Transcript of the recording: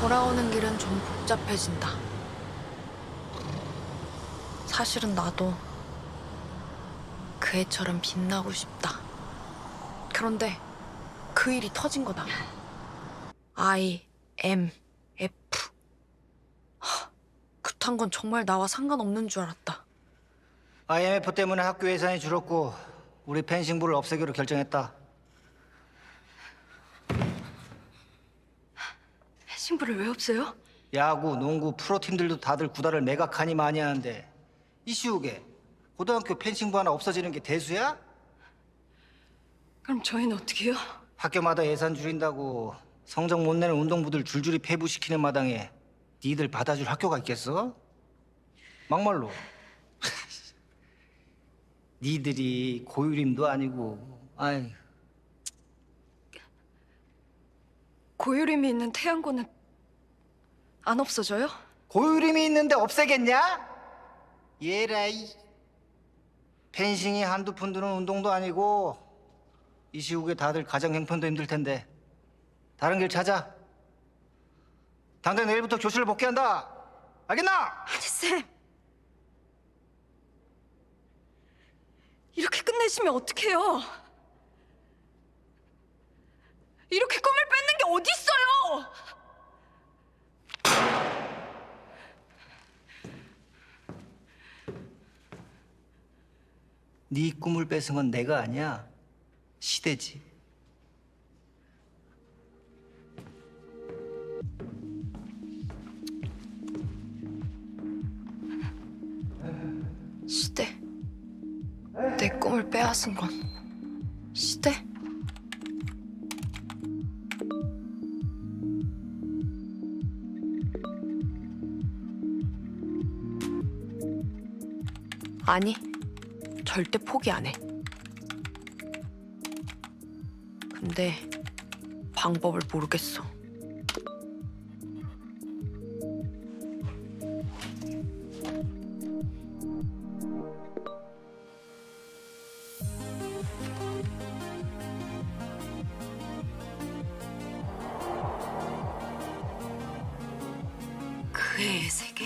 돌아오는 길은 좀 복잡해진다. 사실은 나도 그 애처럼 빛나고 싶다. 그런데 그 일이 터진 거다. I, M, F. 하, 그딴 건 정말 나와 상관없는 줄 알았다. IMF 때문에 학교 예산이 줄었고 우리 펜싱부를 없애기로 결정했다. 신부를 왜 없애요? 야구, 농구, 프로팀들도 다들 구단을 매각하니 많이 하는데 이슈우게 고등학교 펜싱부 하나 없어지는 게 대수야? 그럼 저희는 어떻게 해요? 학교마다 예산 줄인다고 성적 못 내는 운동부들 줄줄이 폐부시키는 마당에 니들 받아줄 학교가 있겠어? 막말로 니들이 고유림도 아니고 아이 고유림이 있는 태양고는 안 없어져요? 고유림이 있는데 없애겠냐? 예라이 펜싱이 한두 푼 드는 운동도 아니고 이 시국에 다들 가정 형편도 힘들 텐데 다른 길 찾아 당장 내일부터 교실을 복귀한다 알겠나? 아니 쌤 이렇게 끝내시면 어떡해요 이렇게 어딨어요 네 꿈을 뺏은 건 내가 아니야. 시대지. 시대. 내 꿈을 빼앗은 건 시대. 아니 절대 포기 안 해. 근데 방법을 모르겠어. 그 애의 생